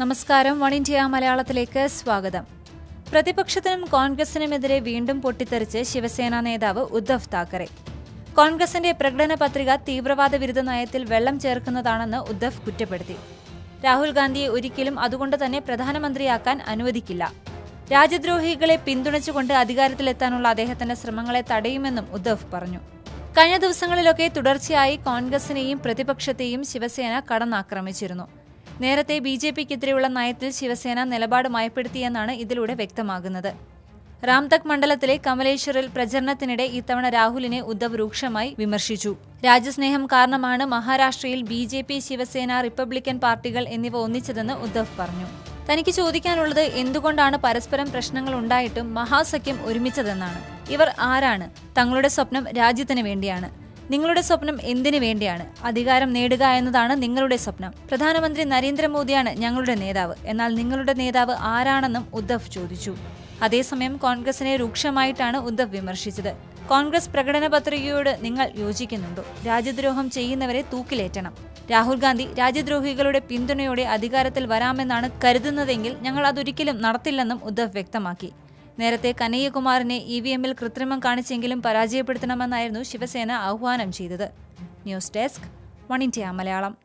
നമസ്കാരം. One India മലയാളത്തിലേക്ക് സ്വാഗതം. പ്രതിപക്ഷത്തിനും കോൺഗ്രസിനുമെതിരെ വീണ്ടും പൊട്ടിത്തെറിച്ച് ശിവസേന നേതാവ് ഉദ്ധവ് താക്കറെ. കോൺഗ്രസിന്റെ പ്രകടന പത്രിക തീവ്രവാദ വിരുദ്ധ നയത്തിൽ വെള്ളം ചേർക്കുന്നതാണെന്ന് ഉദ്ധവ് കുറ്റപ്പെടുത്തി. രാഹുൽ ഗാന്ധിയെ ഒരിക്കലും അതുകൊണ്ട് തന്നെ പ്രധാനമന്ത്രിയാക്കാൻ അനുവദിക്കില്ല. രാജ്യദ്രോഹികളെ പിന്തുണച്ചുകൊണ്ട് അധികാരത്തിലെത്താനുള്ള അദ്ദേഹത്തിന്റെ ശ്രമങ്ങളെ തടയുമെന്നും ഉദ്ധവ് പറഞ്ഞു. കഴിഞ്ഞ ദിവസങ്ങളിലൊക്കെ തുടർച്ചയായി കോൺഗ്രസിനെയും പ്രതിപക്ഷത്തെയും ശിവസേന കടന്നാക്രമിച്ചിരുന്നു. നേരത്തെ ബി ജെ പിക്കെതിരെയുള്ള നയത്തിൽ ശിവസേന നിലപാട് മയപ്പെടുത്തിയെന്നാണ് ഇതിലൂടെ വ്യക്തമാകുന്നത്. രാംതക് മണ്ഡലത്തിലെ കമലേശ്വറിൽ പ്രചരണത്തിനിടെ ഇത്തവണ രാഹുലിനെ ഉദ്ധവ് രൂക്ഷമായി വിമർശിച്ചു. രാജ്യസ്നേഹം കാരണമാണ് മഹാരാഷ്ട്രയിൽ B J P Shiv Sena republican പാർട്ടികൾ എന്നിവ ഒന്നിച്ചതെന്ന് ഉദ്ധവ് പറഞ്ഞു. തനിക്ക് ചോദിക്കാനുള്ളത് എന്തുകൊണ്ടാണ് പരസ്പരം പ്രശ്നങ്ങൾ ഉണ്ടായിട്ടും മഹാസഖ്യം ഒരുമിച്ചതെന്നാണ്. ഇവർ ആരാണ്? തങ്ങളുടെ സ്വപ്നം രാജ്യത്തിന് വേണ്ടിയാണ്. നിങ്ങളുടെ സ്വപ്നം എന്തിനു വേണ്ടിയാണ്? അധികാരം നേടുക എന്നതാണ് നിങ്ങളുടെ സ്വപ്നം. പ്രധാനമന്ത്രി നരേന്ദ്രമോദിയാണ് ഞങ്ങളുടെ നേതാവ്. എന്നാൽ നിങ്ങളുടെ നേതാവ് ആരാണെന്നും ഉദ്ധവ് ചോദിച്ചു. അതേസമയം കോൺഗ്രസിനെ രൂക്ഷമായിട്ടാണ് ഉദ്ധവ് വിമർശിച്ചത്. കോൺഗ്രസ് പ്രകടന പത്രികയോട് നിങ്ങൾ യോജിക്കുന്നുണ്ടോ? രാജ്യദ്രോഹം ചെയ്യുന്നവരെ തൂക്കിലേറ്റണം. രാഹുൽ ഗാന്ധി രാജ്യദ്രോഹികളുടെ പിന്തുണയോടെ അധികാരത്തിൽ വരാമെന്നാണ് കരുതുന്നതെങ്കിൽ ഞങ്ങൾ അതൊരിക്കലും നടത്തില്ലെന്നും ഉദ്ധവ് വ്യക്തമാക്കി. നേരത്തെ കനയ്യകുമാറിനെ ഇ വി എമ്മിൽ കൃത്രിമം കാണിച്ചെങ്കിലും പരാജയപ്പെടുത്തണമെന്നായിരുന്നു ശിവസേന ആഹ്വാനം ചെയ്തത്. News desk one India Malayalam.